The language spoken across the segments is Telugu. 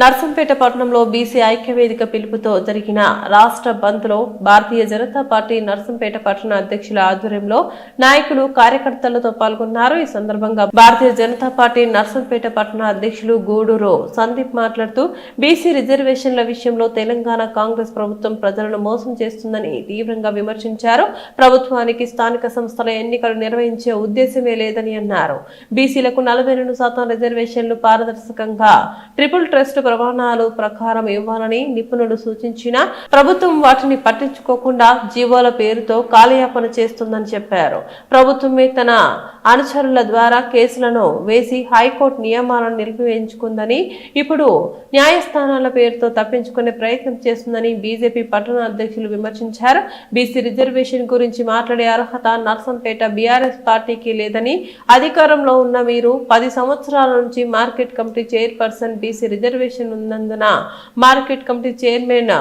నర్సంపేట పట్టణంలో బీసీ ఐక్యవేదిక పిలుపుతో జరిగిన రాష్ట్ర బంద్లో భారతీయ జనతా పార్టీ నర్సంపేట పట్టణ అధ్యక్షుల ఆధ్వర్యంలో నాయకులు కార్యకర్తలతో పాల్గొన్నారు. ఈ సందర్భంగా భారతీయ జనతా పార్టీ నర్సంపేట పట్టణ అధ్యక్షులు గూడూరు సందీప్ మాట్లాడుతూ బీసీ రిజర్వేషన్ల విషయంలో తెలంగాణ కాంగ్రెస్ ప్రభుత్వం ప్రజలను మోసం చేస్తుందని తీవ్రంగా విమర్శించారు. ప్రభుత్వానికి స్థానిక సంస్థల ఎన్నికలు నిర్వహించే ఉద్దేశమే లేదని అన్నారు. బీసీలకు నలభై రెండు శాతం రిజర్వేషన్లు పారదర్శకంగా ట్రిపుల్ ట్రస్ట్ ప్రమాణాలు ప్రకారం ఇవ్వాలని నిపుణులు సూచించినా ప్రభుత్వం వాటిని పట్టించుకోకుండా జీవోల పేరుతో కాలయాపన చేస్తుందని చెప్పారు. ప్రభుత్వమే తన అనుచరుల ద్వారా కేసులను వేసి హైకోర్టు నియమాలను నిలిపివేయించుకుందని ఇప్పుడు న్యాయస్థానాల పేరుతో తప్పించుకునే ప్రయత్నం చేస్తుందని బీజేపీ పట్టణ అధ్యక్షులు విమర్శించారు. బీసీ రిజర్వేషన్ గురించి మాట్లాడే అర్హత నర్సంపేట బీఆర్ఎస్ పార్టీకి లేదని అధికారంలో ఉన్న మీరు పది సంవత్సరాల నుంచి market committee chairperson BC reservation ఉన్నందున మార్కెట్ కమిటీ చైర్మన్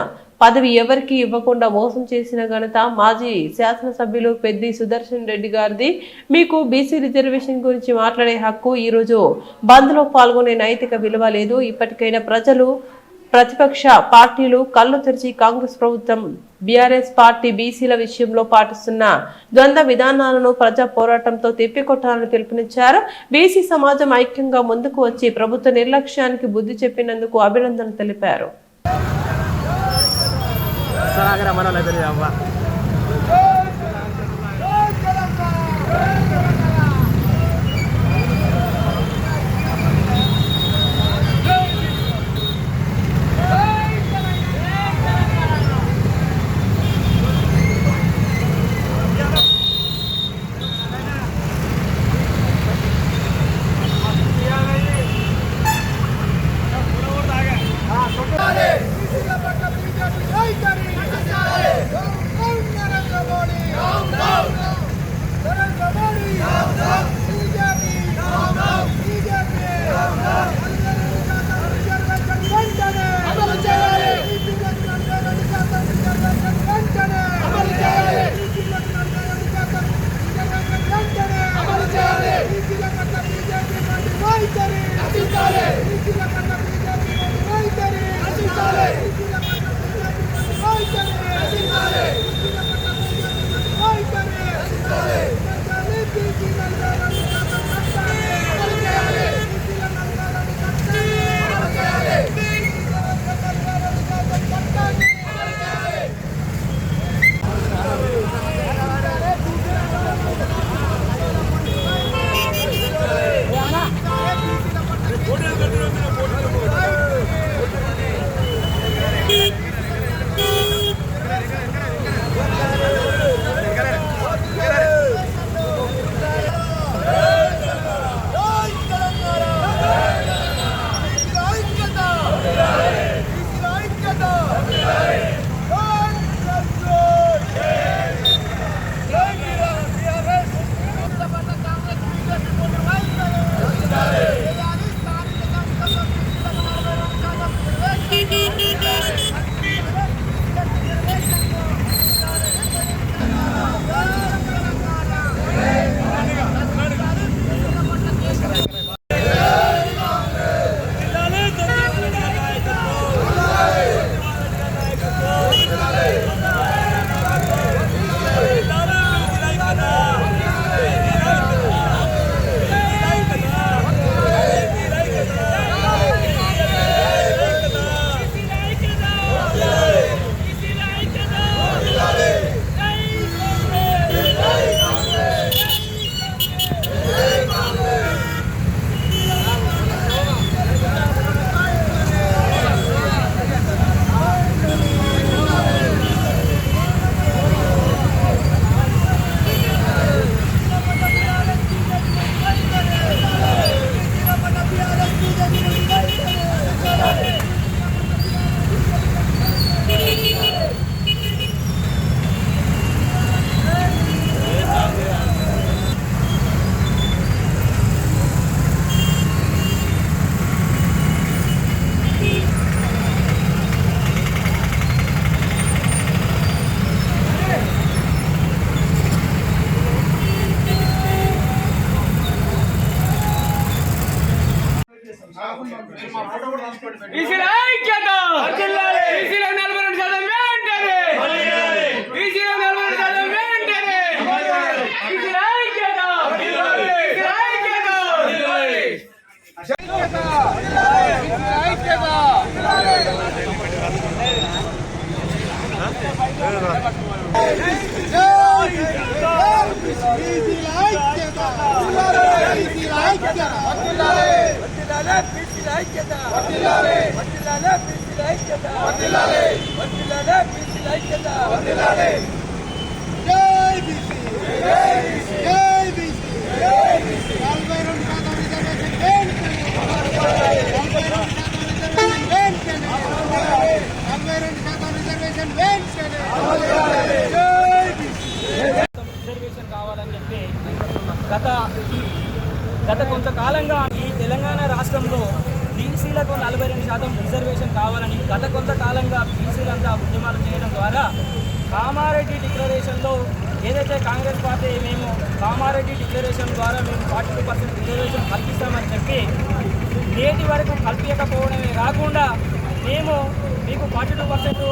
పదవి ఎవరికి ఇవ్వకుండా మోసం చేసిన ఘనత మాజీ శాసనసభ్యులు పెద్ది సుదర్శన్ రెడ్డి గారిది. మీకు బీసీ రిజర్వేషన్ గురించి మాట్లాడే హక్కు ఈరోజు బంద్లో పాల్గొనే నైతిక విలువ లేదు. ఇప్పటికైనా ప్రజలు ప్రతిపక్ష పార్టీలు కళ్ళు తెరిచి కాంగ్రెస్ ప్రభుత్వం బీఆర్ఎస్ పార్టీ బీసీల విషయంలో పాటిస్తున్న ద్వంద్వ విధానాలను ప్రజా పోరాటంతో తిప్పికొట్టాలని పిలుపునిచ్చారు. బీసీ సమాజం ఐక్యంగా ముందుకు వచ్చి ప్రభుత్వ నిర్లక్ష్యానికి బుద్ధి చెప్పినందుకు అభినందనలు తెలిపారు. సరాగర మన లైబ్రరీ అవ్వ జై బీసీ జై బీసీ నలభై రెండు శాతం రిజర్వేషన్ వెంటనే నలభై రెండు శాతం రిజర్వేషన్ వెంటనే జై బీసీ రిజర్వేషన్ చెప్పి గత గత కొంతకాలంగా ఈ తెలంగాణ రాష్ట్రంలో బీసీలకు నలభై రెండు శాతం రిజర్వేషన్ కావాలని గత కొంతకాలంగా బీసీలంతా ఉద్యమాలు చేయడం ద్వారా కామారెడ్డి డిక్లరేషన్లో ఏదైతే కాంగ్రెస్ పార్టీ మేము కామారెడ్డి డిక్లరేషన్ ద్వారా మేము ఫార్టీ టూ పర్సెంట్ రిజర్వేషన్ కల్పిస్తామని చెప్పి నేటి వరకు కల్పించకపోవడమే కాకుండా మేము మీకు ఫార్టీ టూ పర్సెంట్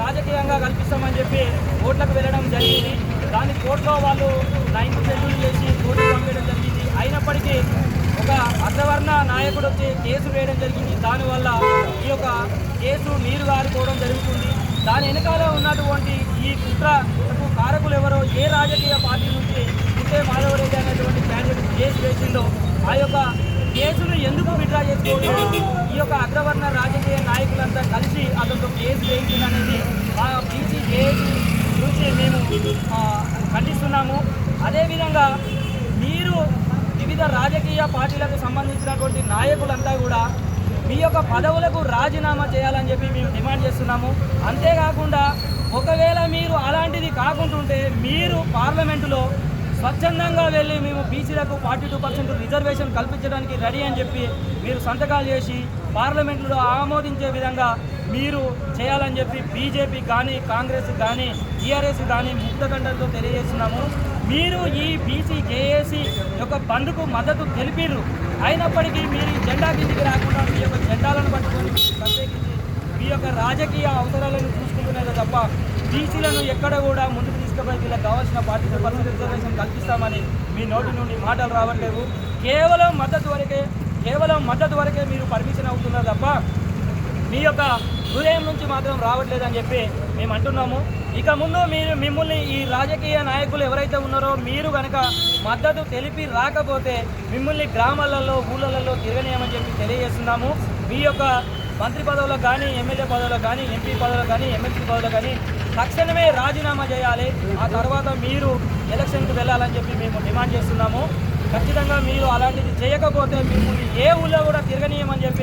రాజకీయంగా కల్పిస్తామని చెప్పి ఓట్లకు వెళ్ళడం జరిగింది. దాని కోర్టులో వాళ్ళు నైన్ షెడ్యూల్ చేసి కోర్టు పంపించడం జరిగింది. అయినప్పటికీ ఒక అగ్రవర్ణ నాయకుడు వచ్చి కేసు వేయడం జరిగింది. దానివల్ల ఈ యొక్క కేసు నీరు గారిపోవడం జరుగుతుంది. దాని వెనకాల ఉన్నటువంటి ఈ కుట్రకు కారకులు ఎవరో ఏ రాజకీయ పార్టీ నుంచి పుట్టే మాధవరెడ్డి అనేటువంటి క్యాండిడేట్ కేసు వేసిందో ఆ యొక్క కేసును ఎందుకు విడ్రా చేసుకోవడం ఈ యొక్క అగ్రవర్ణ రాజకీయ నాయకులంతా కలిసి అతనితో కేసు వేయించిందనేది ఆ బీసీ కేసు నుంచి మేము ఖండిస్తున్నాము. అదేవిధంగా మీరు వివిధ రాజకీయ పార్టీలకు సంబంధించినటువంటి నాయకులంతా కూడా మీ యొక్క పదవులకు రాజీనామా చేయాలని చెప్పి మేము డిమాండ్ చేస్తున్నాము. అంతేకాకుండా ఒకవేళ మీరు అలాంటిది కాకుంటుంటే మీరు పార్లమెంటులో స్వచ్ఛందంగా వెళ్ళి మేము బీసీలకు ఫార్టీ టూ పర్సెంట్ రిజర్వేషన్ కల్పించడానికి రెడీ అని చెప్పి మీరు సంతకాలు చేసి పార్లమెంట్లో ఆమోదించే విధంగా మీరు చేయాలని చెప్పి బీజేపీ కానీ కాంగ్రెస్ కానీ టీఆర్ఎస్ కానీ ముక్తకంఠంతో తెలియజేస్తున్నాము. మీరు ఈ బీసీ జేఏసీ యొక్క బంద్కు మద్దతు తెలిపిర్రు. అయినప్పటికీ మీరు జెండా కిందికి రాకుండా మీ యొక్క జెండాలను పట్టుకొని ప్రత్యేకించి మీ యొక్క రాజకీయ అవసరాలను చూసుకుంటున్నారే తప్ప బీసీలను ఎక్కడ కూడా ముందుకు తీసుకుపోయి వీళ్ళకి కావాల్సిన పార్టీ పర్సెంట్ రిజర్వేషన్ కల్పిస్తామని మీ నోటి నుండి మాటలు రావట్లేవు కేవలం మద్దతు వరకే కేవలం మద్దతు వరకే మీరు పర్మిషన్ అవుతున్నారు తప్ప మీ యొక్క హృదయం నుంచి మాత్రం రావట్లేదని చెప్పి మేము అంటున్నాము. ఇక ముందు మీరు మిమ్మల్ని ఈ రాజకీయ నాయకులు ఎవరైతే ఉన్నారో మీరు కనుక మద్దతు తెలిపి రాకపోతే మిమ్మల్ని గ్రామాలలో ఊళ్ళలలో తిరగనేయమని చెప్పి తెలియజేస్తున్నాము. మీ యొక్క మంత్రి పదవులకు కానీ ఎమ్మెల్యే పదవులకు కానీ ఎంపీ పదవులకు కానీ ఎమ్మెల్సీ పదవులకు కానీ తక్షణమే రాజీనామా చేయాలి. ఆ తర్వాత మీరు ఎలక్షన్కి వెళ్ళాలని చెప్పి మేము డిమాండ్ చేస్తున్నాము. ఖచ్చితంగా మీరు అలాంటిది చేయకపోతే మిమ్మల్ని ఏ ఊళ్ళో కూడా తిరగనీయమని చెప్పి